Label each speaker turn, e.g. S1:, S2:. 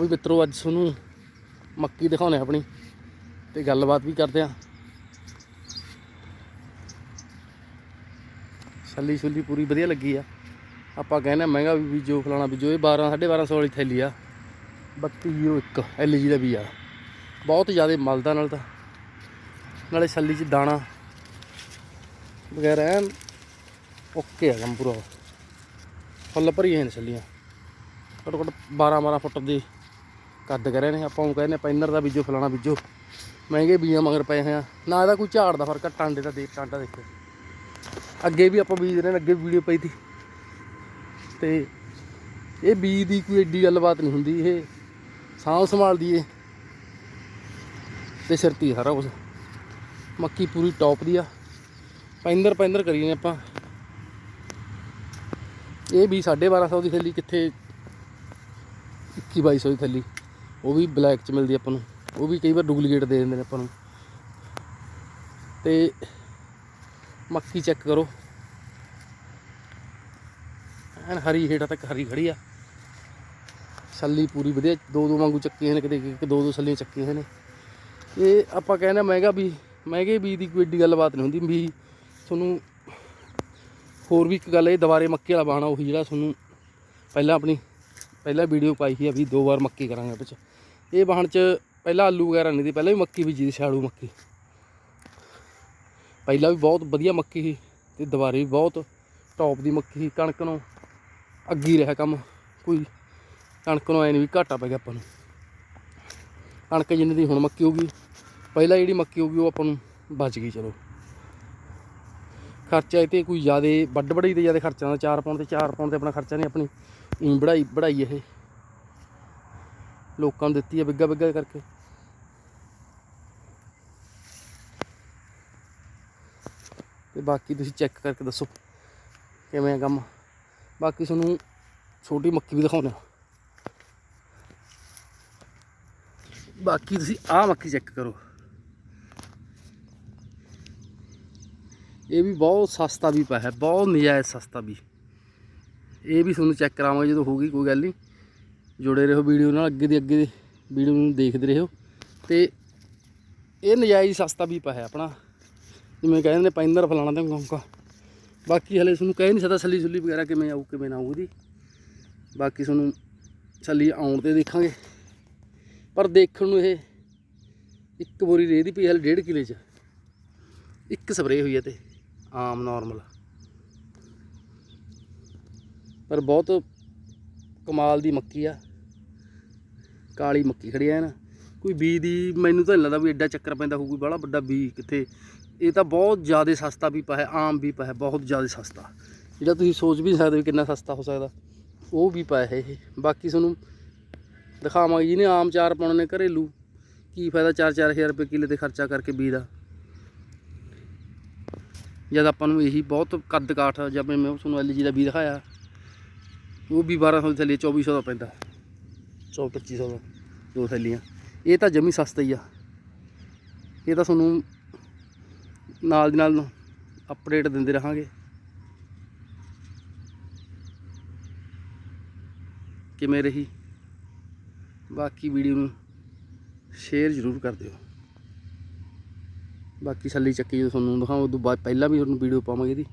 S1: ਵੀ ਮਿੱਤਰੋ, ਅੱਜ ਤੁਹਾਨੂੰ ਮੱਕੀ ਦਿਖਾਉਣੇ ਆਪਣੀ ਤੇ ਗੱਲਬਾਤ ਵੀ ਕਰਦੇ ਆ। ਛੱਲੀ ਛੁੱਲੀ ਪੂਰੀ ਵਧੀਆ ਲੱਗੀ ਆ। ਆਪਾਂ ਕਹਿੰਦੇ ਆ ਮਹਿੰਗਾ ਵੀ ਬੀਜੋ, ਫਲਾਣਾ ਬੀਜੋ, ਇਹ 12 1250 ਵਾਲੀ ਥੈਲੀ ਆ। 3201 ਐਲਜੀ ਦਾ ਵੀ ਆ। ਬਹੁਤ ਜ਼ਿਆਦਾ ਮਲਦਾ ਨਾਲ ਤਾਂ। ਨਾਲੇ ਛੱਲੀ 'ਚ ਦਾਣਾ ਵਗੈਰਾ ਐਨ ਓਕੇ ਆ ਕੰਮ ਪੂਰਾ। ਫੁੱਲ ਭਰੀ ਨੇ ਛੱਲੀਆਂ। ਘੱਟੋ ਘੱਟ 12 12 ਫੁੱਟ ਦੀ ਕੱਦ ਕਰੇ ਨੇ, ਆਪਾਂ ਉਹ ਕਹਿੰਦੇ ਪੈਨਰ ਦਾ ਬੀਜੋ, ਫਲਾਣਾ ਬੀਜੋ। ਮਹਿੰਗੇ ਬੀਜਾਂ ਮਗਰ ਪਏ ਹੋਇਆ ਨਾ ਇਹਦਾ ਕੋਈ ਝਾੜ ਦਾ ਫ਼ਰਕ ਆ, ਟਾਂਡੇ ਦਾ ਦੇਖ, ਟਾਂਡਾ ਦੇਖੋ। ਅੱਗੇ ਵੀ ਆਪਾਂ ਬੀਜ ਰਹੇ ਨੇ, ਅੱਗੇ ਵੀਡੀਓ ਪਈ ਸੀ। ਤੇ ਇਹ ਬੀਜ ਦੀ ਕੋਈ ਏਡੀ ਗੱਲਬਾਤ ਨਹੀਂ ਹੁੰਦੀ, ਇਹ ਸਾਂਭ ਸੰਭਾਲ ਦੀ ਏ। ਤੇ ਸਿਰਤੀ ਸਾਰਾ ਕੁਝ ਮੱਕੀ ਪੂਰੀ ਟੌਪ ਦੀ ਆ। ਪੈਂਦਰ ਪੈਂਦਰ ਕਰੀ ਨੇ ਆਪਾਂ। ਇਹ ਵੀ 1250 ਦੀ ਥੈਲੀ, ਕਿੱਥੇ 21 2200 ਦੀ ਥੈਲੀ। ਉਹ ਵੀ ਬਲੈਕ ਚ ਮਿਲਦੀ ਆਪਾਂ ਨੂੰ। ਉਹ ਵੀ ਕਈ ਵਾਰ ਡੁਪਲੀਕੇਟ ਦੇ ਦਿੰਦੇ ਨੇ ਆਪਾਂ ਨੂੰ। ਤੇ ਮੱਕੀ ਚੈੱਕ ਕਰੋ। ਐਨ ਹਰੀ ਹੇਠਾਂ ਤੱਕ ਹਰੀ ਖੜੀ ਆ। ਛੱਲੀ ਪੂਰੀ ਵਧੀਆ, ਦੋ ਦੋ ਵਾਂਗੂ ਚੱਕੀਆਂ ਨੇ, ਕਿਤੇ ਇੱਕ ਦੋ ਦੋ ਛੱਲੀਆਂ ਚੱਕੀਆਂ ਨੇ। ਇਹ ਆਪਾਂ ਕਹਿੰਦੇ ਹਾਂ ਮਹਿੰਗਾ ਵੀ ਮਹਿੰਗੇ ਬੀਜ ਦੀ ਕੋਈ ਏਡੀ ਗੱਲਬਾਤ ਨਹੀਂ ਹੁੰਦੀ ਵੀ ਤੁਹਾਨੂੰ ਹੋਰ ਵੀ ਇੱਕ ਗੱਲ ਇਹ ਦੁਬਾਰੇ ਮੱਕੀ ਵਾਲਾ ਬਾਣਾ ਉਹੀ ਜਿਹੜਾ ਤੁਹਾਨੂੰ ਪਹਿਲਾਂ ਆਪਣੀ, ਪਹਿਲਾਂ ਵੀਡੀਓ ਪਾਈ ਸੀ ਆ ਵੀ ਦੋ ਵਾਰ ਮੱਕੀ ਕਰਾਂਗੇ ਵਿੱਚ ਇਹ ਬਾਣ ਚ ਪਹਿਲਾਂ ਆਲੂ ਵਗੈਰਾ ਨਹੀਂ ਸੀ, ਪਹਿਲਾਂ ਵੀ ਮੱਕੀ ਬੀਜੀ ਦੀ ਛਾੜੂ ਮੱਕੀ। ਪਹਿਲਾਂ ਵੀ ਬਹੁਤ ਵਧੀਆ ਮੱਕੀ ਸੀ ਤੇ ਦੁਬਾਰੇ ਵੀ ਬਹੁਤ ਟੌਪ ਦੀ ਮੱਕੀ ਸੀ, ਕਣਕ ਨੂੰ ਅੱਗੀ ਰਿਹਾ ਕੰਮ। ਕੋਈ ਕਣਕ ਨੂੰ ਐ ਨਹੀਂ ਵੀ ਘਾਟਾ ਪੈ ਗਿਆ ਆਪਾਂ ਨੂੰ। ਕਣਕ ਜਿੰਨੀ ਦੀ ਹੁਣ ਮੱਕੀ ਹੋਗੀ ਪਹਿਲਾਂ ਜਿਹੜੀ ਮੱਕੀ ਹੋਗੀ ਉਹ ਆਪਾਂ ਨੂੰ ਬਚ ਗਈ, ਚਲੋ। ਖਰਚਾ ਇਹ ਤੇ ਕੋਈ ਜ਼ਿਆਦਾ ਵੱਡ ਵੜਾਈ ਤੇ ਜ਼ਿਆਦਾ ਖਰਚਾ ਦਾ 4 ਪਾਉਣ ਤੇ 4 ਪਾਉਣ ਤੇ ਆਪਣਾ ਖਰਚਾ ਨਹੀਂ, ਆਪਣੀ ਊਂ ਬੜਾਈ ਬੜਾਈ ਇਹ। ਲੋਕਾਂ ਨੂੰ ਦਿੱਤੀ ਹੈ ਬਿੱਗਾ ਬਿੱਗਾ ਕਰਕੇ। ਤੇ ਬਾਕੀ ਤੁਸੀਂ ਚੈੱਕ ਕਰਕੇ ਦੱਸੋ ਕਿਵੇਂ ਆ ਕੰਮ। ਬਾਕੀ ਤੁਹਾਨੂੰ ਛੋਟੀ ਮੱਕੀ ਵੀ ਦਿਖਾਉਂਦੇ ਆ ਬਾਕੀ ਤੁਸੀਂ ਆਹ ਮੱਕੀ ਚੈੱਕ ਕਰੋ। ਇਹ ਵੀ ਬਹੁਤ ਸਸਤਾ ਵੀ ਪਿਆ ਹੈ, ਬਹੁਤ ਨਜਾਇਜ਼ ਸਸਤਾ ਵੀ। ਇਹ ਵੀ ਤੁਹਾਨੂੰ ਚੈੱਕ ਕਰਾਵਾਂਗੇ, ਜਦੋਂ ਹੋਊਗੀ ਕੋਈ ਗੱਲ ਨਹੀਂ। ਜੁੜੇ ਰਹੋ ਵੀਡੀਓ ਨਾਲ, ਅੱਗੇ ਦੀ ਅੱਗੇ ਦੀ ਵੀਡੀਓ ਨੂੰ ਦੇਖਦੇ ਰਹੋ। ਤੇ ਇਹ ਨਜਾਇਜ਼ ਸਸਤਾ ਵੀ ਪਿਆ ਹੈ ਆਪਣਾ। ਜਿਵੇਂ ਕਹਿੰਦੇ ਨੇ ਪੈਂਦਰ ਫਲਾਣਾ ਤੇ ਮੌਕਾ। ਬਾਕੀ ਹਲੇ ਤੁਹਾਨੂੰ ਕਹਿ ਨਹੀਂ ਸਕਦਾ ਛੱਲੀ ਛੁੱਲੀ ਵਗੈਰਾ ਕਿਵੇਂ ਆਊ, ਕਿਵੇਂ ਨਾ ਆਊ ਉਹਦੀ ਬਾਕੀ ਤੁਹਾਨੂੰ ਛੱਲੀ ਆਉਣ ਤੇ ਦੇਖਾਂਗੇ। ਪਰ ਦੇਖਣ ਨੂੰ ਇਹ ਇੱਕ ਬੋਰੀ ਰੇਹ ਦੀ ਪਈ, ਹਲੇ ਡੇਢ ਕਿਲੇ ਚ। ਇੱਕ ਸਪਰੇਅ ਹੋਈ ਹੈ ਤੇ, ਆਮ ਨਾਰਮਲ ਪਰ ਬਹੁਤ ਕਮਾਲ ਦੀ ਮੱਕੀ ਆ। ਕਾਲੀ ਮੱਕੀ ਖੜੀ ਆ ਨਾ ਕੋਈ ਬੀ ਦੀ ਮੈਨੂੰ ਤਾਂ ਨਹੀਂ ਲੱਗਦਾ ਵੀ ਐਡਾ ਚੱਕਰ ਪੈਂਦਾ ਹੋਊ, ਕੋਈ ਬੜਾ ਵੱਡਾ ਬੀ ਕਿੱਥੇ। ਇਹ ਤਾਂ ਬਹੁਤ ਜ਼ਿਆਦਾ ਸਸਤਾ ਵੀ ਪਾ ਹੈ, ਆਮ ਵੀ ਪਾ ਹੈ, ਬਹੁਤ ਜ਼ਿਆਦਾ ਸਸਤਾ। ਜਿਹੜਾ ਤੁਸੀਂ ਸੋਚ ਵੀ ਨਹੀਂ ਸਕਦੇ ਵੀ ਕਿੰਨਾ ਸਸਤਾ ਹੋ ਸਕਦਾ, ਉਹ ਵੀ ਪਾਇਆ ਹੈ ਇਹ। ਬਾਕੀ ਤੁਹਾਨੂੰ ਦਿਖਾਵਾਂਗੇ ਜਿਹਨੇ ਆਮ ਚਾਰ ਪਾਉਣੇ ਨੇ ਘਰੇਲੂ। ਕੀ ਫਾਇਦਾ 4-4000 ਰੁਪਏ ਕਿੱਲੇ ਤੇ ਖਰਚਾ ਕਰਕੇ ਬੀ ਦਾ। ਜਦ ਆਪਾਂ ਨੂੰ ਇਹੀ ਬਹੁਤ ਕੱਦ ਕਾਠ ਜਦ ਮੈਂ ਤੁਹਾਨੂੰ ਐਲਜੀ ਦਾ ਬੀ ਦਿਖਾਇਆ। ਉਹ ਵੀ 1200 ਦੀ ਥੈਲੀ 2400 ਦਾ ਪੈਂਦਾ। 100 2500 ਦਾ। ਦੋ ਥੈਲੀਆਂ। ਇਹ ਤਾਂ ਜਮੀ ਸਸਤਾ ਹੀ ਆ। ਇਹ ਤਾਂ ਤੁਹਾਨੂੰ ਨਾਲ ਦੀ ਨਾਲ ਅਪਡੇਟ ਦਿੰਦੇ ਰਹਾਂਗੇ। ਕਿਵੇਂ ਰਹੀ? ਬਾਕੀ ਵੀਡੀਓ ਨੂੰ ਸ਼ੇਅਰ ਜ਼ਰੂਰ ਕਰ ਦਿਓ। ਬਾਕੀ ਛੱਲੀ ਚੱਕੀ ਜਦੋਂ ਤੁਹਾਨੂੰ ਦਿਖਾਉਂ ਉਦੋਂ ਬਾਅਦ ਪਹਿਲਾਂ ਵੀ ਤੁਹਾਨੂੰ ਵੀਡੀਓ ਪਾਵਾਂਗੇ ਇਹਦੀ।